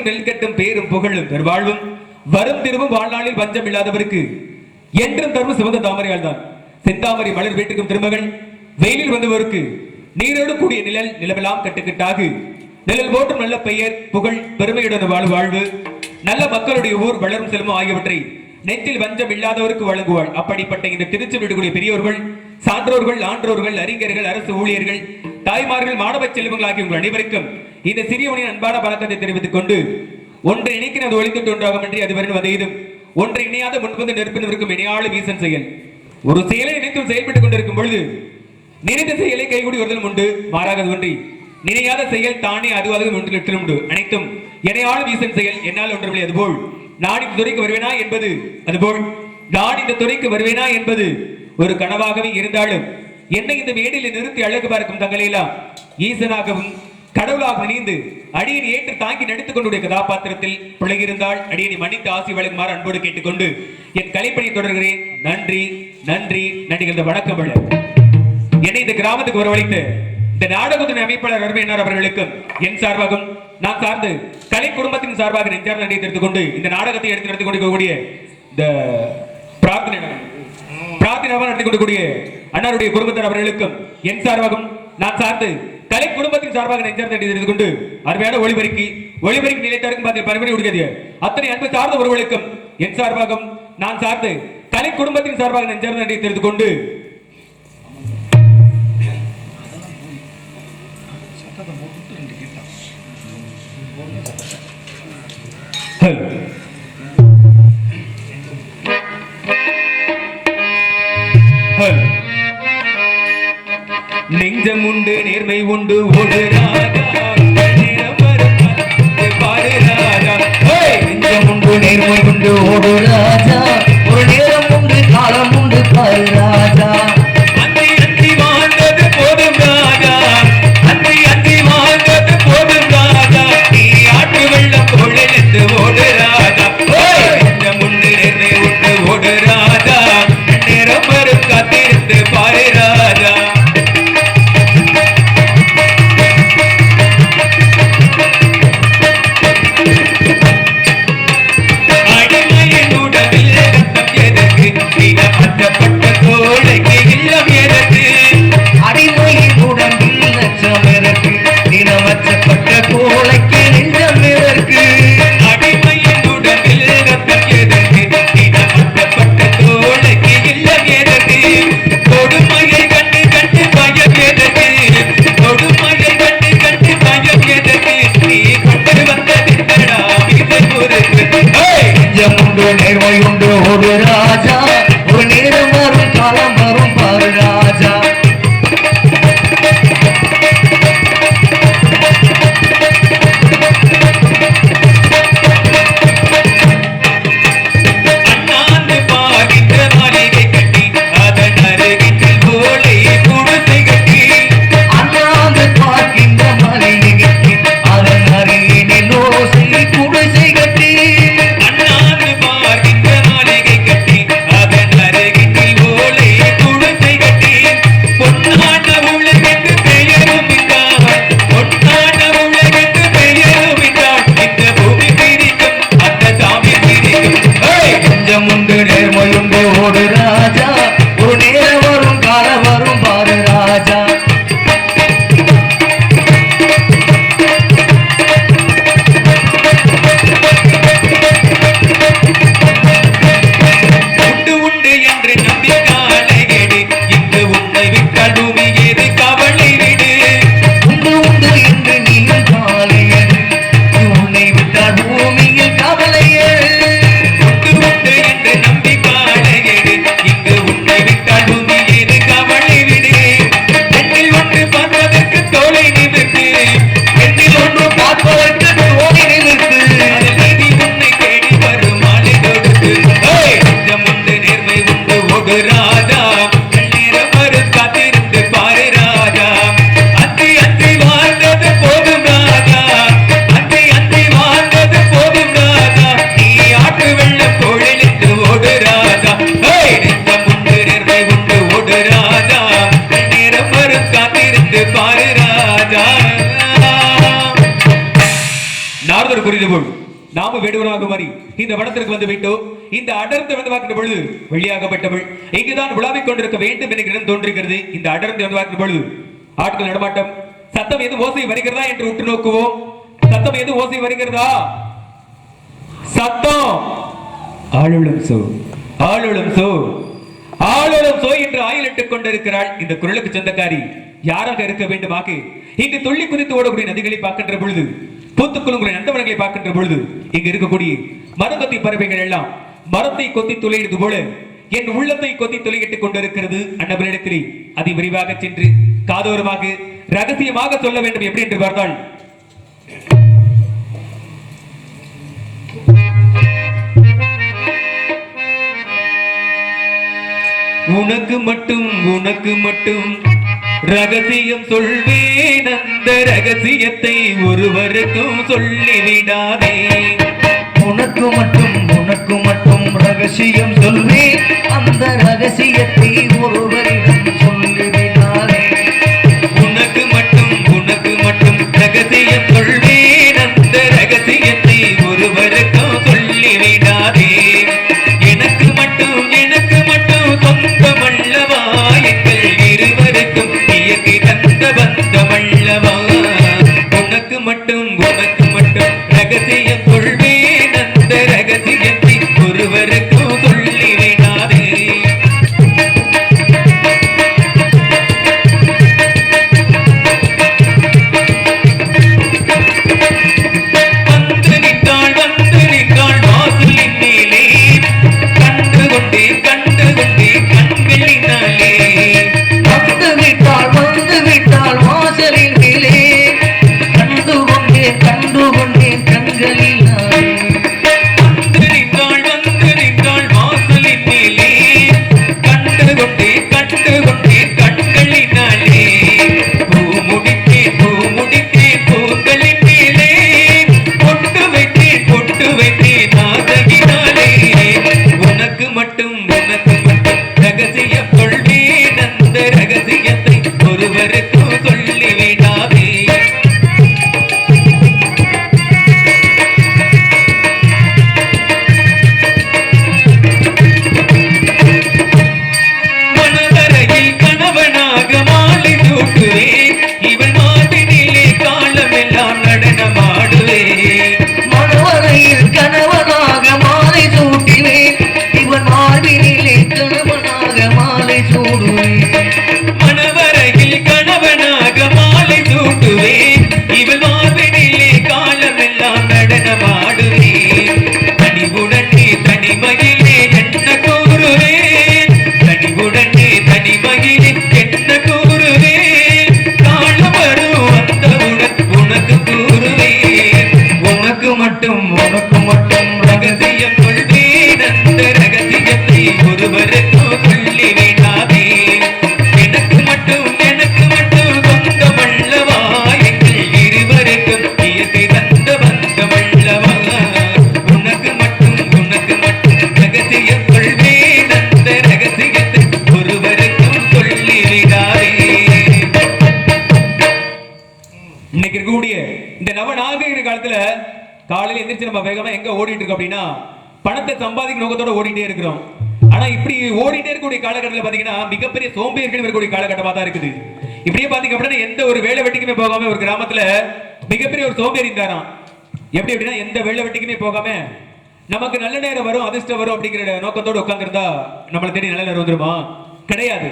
வறுமையும் நெல்கட்டும் பேரும் புகழும் பெருவாழ்வும். வரும் திரும்பும் வாழ்நாளில் பஞ்சம் இல்லாதவருக்கு என்றும் தரும் சிவந்த தாமரையால் தான். செந்தாமரை மலர் வீட்டுக்கும் திருமகள் வெயிலில் வந்தவருக்கு நீரோடு கூடிய நிழல் நிலவெல்லாம் கட்டுக்கட்டாகு. நிழல் போட்டும் நல்ல பெயர் புகழ் பெருமையுடன் வாழ் வாழ்வு. நல்ல மக்களுடைய ஊர் வளரும் செல்வம் ஆகியவற்றை நெஞ்சில் வஞ்சம் இல்லாதவருக்கு வழங்குவாள். அப்படிப்பட்ட இந்த திருச்சி வீடுகளுடைய பெரியோர்கள் சான்றோர்கள் ஆன்றோர்கள் அறிஞர்கள் அரசு ஊழியர்கள் தாய்மார்கள் மாணவ செல்வங்கள் ஆகிய உங்கள் அனைவருக்கும் இந்த சிறியவனின் அன்பான பழக்கத்தை தெரிவித்துக் கொண்டு ஒன்றை இணைக்கிறது ஒழித்துட்டு ஒன்றாகும் என்று அதுவரை வரும் ஒன்றை இணையாத முன்பந்து நெருப்பினருக்கும் இணையாளு வீசன் செயல். ஒரு செயலை இணைத்து செயல்பட்டுக் கொண்டிருக்கும் பொழுது நினைத்த செயலை கைகூடி வருதலும் உண்டு மாறாகது ஒன்றி. நினையாத செயல் தானே அதுவாக ஒன்று லட்சம் உண்டு. அனைத்தும் எனையாளும் வீசன் செயல் என்னால் ஒன்றுமில்லை அதுபோல் நான் இந்த துறைக்கு வருவேனா என்பது அதுபோல் நான் இந்த துறைக்கு வருவேனா என்பது ஒரு கனவாகவே இருந்தாலும் என்னை இந்த மேடையில் நிறுத்தி அழகு பார்க்கும் தங்களையெல்லாம் ஈசனாகவும் கடவுளாக நினைந்து அடியனை ஏற்று தாங்கி நடித்துக் கொண்டுடைய கதாபாத்திரத்தில் பிழையிருந்தால் அடியனை மன்னித்து ஆசி வழங்குமாறு அன்போடு கேட்டுக்கொண்டு என் கலைப்பணி தொடர்கிறேன். நன்றி நன்றி நடிகர் வணக்கம் என்னை இந்த கிராமத்துக்கு வரவழைத்து இந்த நாடகத்தின் அமைப்பாளர் அருமையினார் அவர்களுக்கும் என் சார்பாகவும் நான் சார்ந்து கலை குடும்பத்தின் சார்பாக நெஞ்சார் நன்றி தெரிந்து கொண்டு இந்த நாடகத்தை எடுத்து நடத்தி கொண்டிருக்கக்கூடிய இந்த பிரார்த்தனை பிரார்த்தனை நடத்தி கொண்டிருக்கக்கூடிய அன்னாருடைய குடும்பத்தினர் அவர்களுக்கும் என் சார்பாகவும் நான் சார்ந்து கலை குடும்பத்தின் சார்பாக நெஞ்சார் நன்றி தெரிந்து கொண்டு அருமையான ஒளிபெருக்கி ஒளிபெருக்கி நிலைத்தாருக்கும் பார்த்து பரிமாறி உடுகிறது அத்தனை அன்பு சார்ந்த ஒருவர்களுக்கும் என் சார்பாகவும் நான் சார்ந்து கலை குடும்பத்தின் சார்பாக நெஞ்சார் நன்றி தெரிந்து கொண்டு Hello. நெஞ்சம் உண்டு நேர்மை உண்டு. ஒரு நெஞ்சம் உண்டு நேர்மை உண்டு. ஓடு ராஜா. நாம வேடுவனாக மாறி இந்த வனத்திற்கு வந்து விட்டோம். இந்த அடர்ந்து வந்து பார்க்கின்ற பொழுது வெளியாகப்பட்டவள். இங்குதான் உலாவிக் கொண்டிருக்க வேண்டும் என்கிற தோன்றுகிறது. இந்த அடர்ந்து வந்து பார்க்கின்ற பொழுது ஆட்கள் நடமாட்டம். சத்தம் எது ஓசை வருகிறதா என்று உற்று நோக்குவோம். சத்தம் எது ஓசை வருகிறதா? சத்தம். ஆளுளம் சோ. ஆளுளம் சோ. ஆளுளம் சோ என்று ஆயிலிட்டுக் கொண்டிருக்கிறாள் இந்த குரலுக்கு சொந்தக்காரி. யாராக இருக்க வேண்டுமாக இங்கு துள்ளி குதித்து ஓடக்கூடிய நதிகளை பார்க்கின்ற பொழுது பூத்துக்குழுங்குடைய நந்தவனங்களை பார்க்கின்ற பொழுது இங்கு இருக்கக்கூடிய மரங்கத்தி பறவைகள் எல்லாம் மரத்தை கொத்தி துளையிடுவது போல என் உள்ளத்தை கொத்தி துளையிட்டுக் கொண்டிருக்கிறது. அன்னபரிடத்திலே அதை விரிவாக சென்று காதோரமாக ரகசியமாக சொல்ல வேண்டும். எப்படி என்று பார்த்தால் உனக்கு மட்டும் உனக்கு மட்டும் ரகசியம் சொல்வேன். அந்த ரகசியத்தை ஒருவருக்கும் சொல்லிவிடாதே. உனக்கு மட்டும் உனக்கு மட்டும் ரகசியம் சொல்வேன். அந்த ரகசியத்தை ஒருவர் இயற்கை மட்டும் ரகசியம் கொள்வேன் அந்த ரகசியத்தை ஒருவருக்கும் எந்திரிச்சு நம்ம வேகமா எங்க ஓடிட்டு இருக்கோம் அப்படின்னா பணத்தை சம்பாதிக்க நோக்கத்தோட ஓடிட்டே இருக்கிறோம். ஆனா இப்படி ஓடிட்டே இருக்கக்கூடிய காலகட்டத்தில் பாத்தீங்கன்னா மிகப்பெரிய சோம்பேறிகள் இருக்கக்கூடிய காலகட்டமா தான் இருக்குது. இப்படியே பாத்தீங்க அப்படின்னா எந்த ஒரு வேலை வெட்டிக்குமே போகாம ஒரு கிராமத்துல மிகப்பெரிய ஒரு சோம்பேறி இருந்தாராம் எப்படி அப்படின்னா எந்த வேலை வெட்டிக்குமே போகாம நமக்கு நல்ல நேரம் வரும் அதிர்ஷ்டம் வரும் அப்படிங்கிற நோக்கத்தோட உட்காந்துருந்தா நம்மளை தேடி நல்ல நேரம் வந்துருமா? கிடையாது.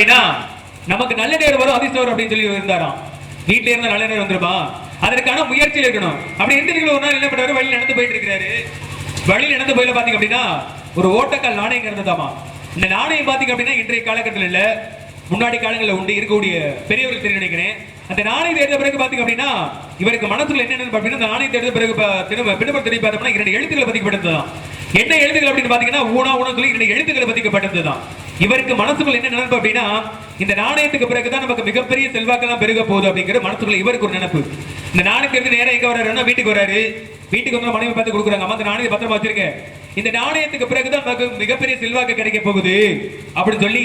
அப்படின்னா நமக்கு நல்ல நேரம் வரும் அதிர்ஷ்டம் வரும் அப்படின்னு சொல்லி இருந்தாராம். வீட்டுல இருந்தா நல்ல நேரம் வந்துருமா? அதற்கான முயற்சியில் இருக்கணும் அப்படி இருந்துட்டு ஒரு நாள் என்ன பண்றாரு வழி நடந்து போயிட்டு இருக்கிறாரு. வழி நடந்து போயில பாத்தீங்க அப்படின்னா ஒரு ஓட்டக்கால் நாணயம் இருந்ததாமா இந்த நாணயம் பாத்தீங்க அப்படின்னா இன்றைய காலகட்டத்தில் இல்ல முன்னாடி காலங்களில் உண்டு இருக்கக்கூடிய பெரியவர்கள் தெரியும் நினைக்கிறேன். அந்த நாணயம் தேர்ந்த பிறகு பாத்தீங்க அப்படின்னா இவருக்கு மனசுல என்ன அப்படின்னா அந்த நாணயத்தை பிறகு பா- திரும்ப பின்னப்பட திரும்பி பார்த்தோம்னா இரண்டு எழுத்துக்களை பதிக்கப்பட்டதுதான் என்ன எழுத்துக்கள் அப்படின்னு பாத்தீங்கன்னா ஊனா ஊனா சொல்லி இரண்டு எழுத்துக்களை பதிக்கப்பட்டதுதான் இவருக்கு மனசுக்குள்ள என்ன நினைப்பு அப்படின்னா இந்த நாணயத்துக்கு பிறகுதான் நமக்கு மிகப்பெரிய செல்வாக்கெல்லாம் பெருக போகுது அப்படிங்கிற மனசுக்குள்ள இவருக்கு ஒரு நினைப்பு. இந்த நாணயத்துக்கு எடுத்து நேரம் எங்க வர்றாருன்னா வீட்டுக்கு வராரு வீட்டுக்கு வந்து மனைவி பார்த்து கொடுக்குறாங்க. அம்மா அந்த நாணயத்தை பத்திரமா வச்சிருக்கேன். இந்த நாணயத்துக்கு பிறகுதான் நமக்கு மிகப்பெரிய செல்வாக்கு கிடைக்க போகுது அப்படின்னு சொல்லி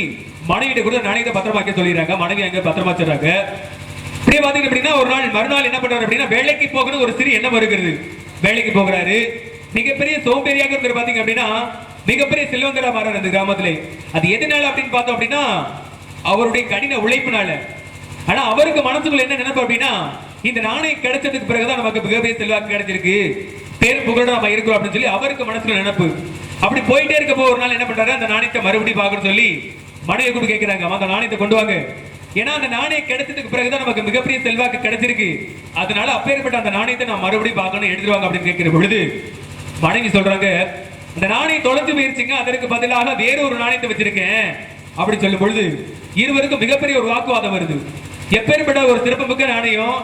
மனைவிட்ட கூட நாணயத்தை பத்திரமா வைக்க சொல்லிடுறாங்க. மனைவி அங்க பத்திரமா வச்சிடறாங்க. இப்படியே பாத்தீங்க அப்படின்னா ஒரு நாள் மறுநாள் என்ன பண்றாரு அப்படின்னா வேலைக்கு போகணும் ஒரு சிறு எண்ணம் வருகிறது. வேலைக்கு போகிறாரு. மிகப்பெரிய சோம்பேறியாக இருந்தார் பாத்தீங்க அப்படின்னா மிகப்பெரிய செல்வந்தரா மாறார் அந்த கிராமத்திலே. அது எதனால அப்படின்னு பார்த்தோம் அப்படின்னா அவருடைய கடின உழைப்பினால. ஆனா அவருக்கு மனசுக்குள்ள என்ன நினைப்பு அப்படின்னா இந்த நாணயம் கிடைச்சதுக்கு பிறகுதான் நமக்கு மிகப்பெரிய செல்வாக்கு கிடைச்சிருக்கு. பேர் புகழோட நம்ம இருக்கிறோம் அப்படின்னு சொல்லி அவருக்கு மனசுல நினைப்பு. அப்படி போயிட்டே இருக்கப்போ ஒரு நாள் என்ன பண்றாரு? அந்த நாணயத்தை மறுபடியும் பார்க்கணும்னு சொல்லி மனைவி கூட கேட்கிறாங்க அந்த நாணயத்தை கொண்டு வாங்க. ஏன்னா அந்த நாணயம் கிடைச்சதுக்கு பிறகுதான் நமக்கு மிகப்பெரிய செல்வாக்கு கிடைச்சிருக்கு. அதனால அப்பேற்பட்ட அந்த நாணயத்தை நான் மறுபடியும் பார்க்கணும் எடுத்துருவாங்க அப்படின்னு கேட்கிற பொழுது மனைவி சொல்றாங்க இந்த நாணயம் தொலைஞ்சு போயிருச்சுங்க அதற்கு பதிலாக வேற ஒரு நாணயத்தை வச்சிருக்கேன். அப்படி சொல்லும் பொழுது இருவருக்கும் மிகப்பெரிய ஒரு வாக்குவாதம் வருது. எப்பேற்பட்ட ஒரு சிறப்புமிக்க நாணயம்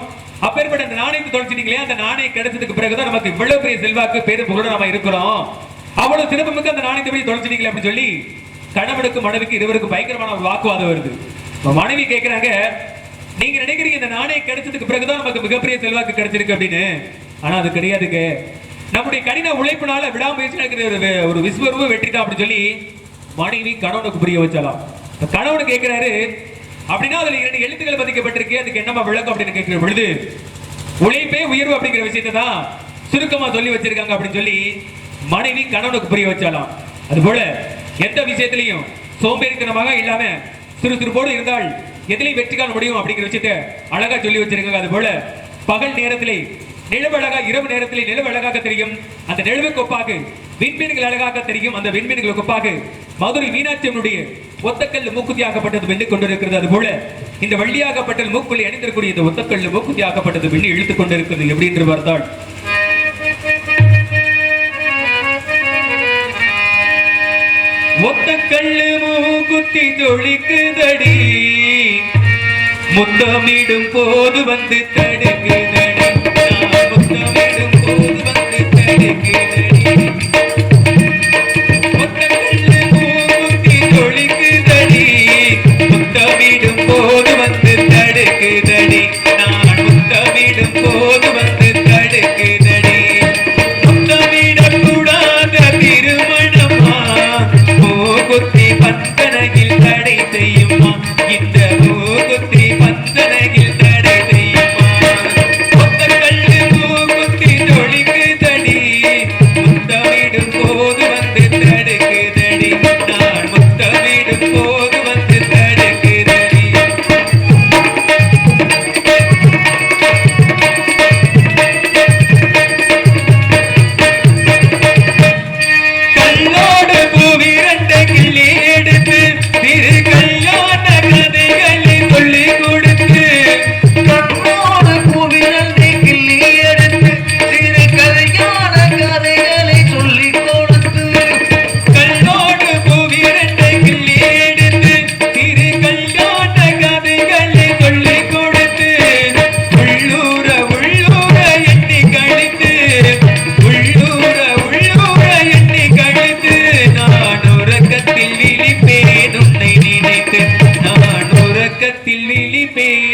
அப்பேற்பட்ட அந்த நாணயத்தை தொலைச்சிட்டீங்களே அந்த நாணயம் கிடைச்சதுக்கு பிறகுதான் நமக்கு இவ்வளவு பெரிய செல்வாக்கு பேரு புகழ நம்ம இருக்கிறோம். அவ்வளவு சிறப்புமிக்க அந்த நாணயத்தை போய் தொலைச்சிட்டீங்களே அப்படின்னு சொல்லி கணவனுக்கு மனைவிக்கு இருவருக்கும் பயங்கரமான ஒரு வாக்குவாதம் வருது. மனைவி கேட்கிறாங்க நீங்க நினைக்கிறீங்க இந்த நாணயம் கிடைச்சதுக்கு பிறகுதான் நமக்கு மிகப்பெரிய செல்வாக்கு கிடைச்சிருக்கு அப்படின்னு? ஆனா அது கிடையாதுங்க. நம்முடைய கடின உழைப்பினால விடாமுயற்சி நடக்கிற ஒரு ஒரு விஸ்வரூப வெற்றி தான் அப்படின்னு சொல்லி மனைவி கணவனுக்கு புரிய வச்சலாம். கணவனு கணவன் கேட்கிறாரு அப்படின்னா அதுல இரண்டு எழுத்துக்கள் பதிக்கப்பட்டிருக்கு. அதுக்கு என்னமா விளக்கம்? அப்படின்னு கேட்கிற பொழுது உழைப்பே உயர்வு அப்படிங்கிற விஷயத்தை தான் சுருக்கமா சொல்லி வச்சிருக்காங்க. அப்படின்னு சொல்லி மனைவி கணவனுக்கு புரிய வச்சாலாம். அதுபோல எந்த விஷயத்திலையும் சோம்பேறித்தனமாக இல்லாம சுறுசுறுப்போடு இருந்தால் எதிலையும் வெற்றி காண முடியும் அப்படிங்கிற விஷயத்த அழகா சொல்லி வச்சிருக்காங்க. அது போல பகல் நேரத்திலே நிலவழகா இரவு நேரத்தில் நிலவழகாக தெரியும். அந்த நிலவுக்கு ஒப்பாக. விண்மீன்கள் அழகாக தெரியும். அந்த விண்மீன்களுக்கு ஒப்பாக. மதுரை மீனாட்சி அம்மனுடைய ஒத்தக்கல் மூக்குத்தி ஆக்கப்பட்டது வென்று கொண்டிருக்கிறது. அதுபோல இந்த வள்ளியாகப்பட்ட மூக்குள்ளி அணிந்திருக்கூடிய இந்த ஒத்தக்கல் மூக்குத்தி ஆக்கப்பட்டது வெள்ளி இழுத்துக் கொண்டிருக்கிறது. எப்படி என்று பார்த்தால் ஒத்தக்கல்லு மூக்குத்தி தொழிக்குதடி. முத்தமிடும் போது வந்து தடுக்குதடி. வந்து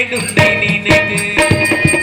வேண்டும் உன்னை நினைத்து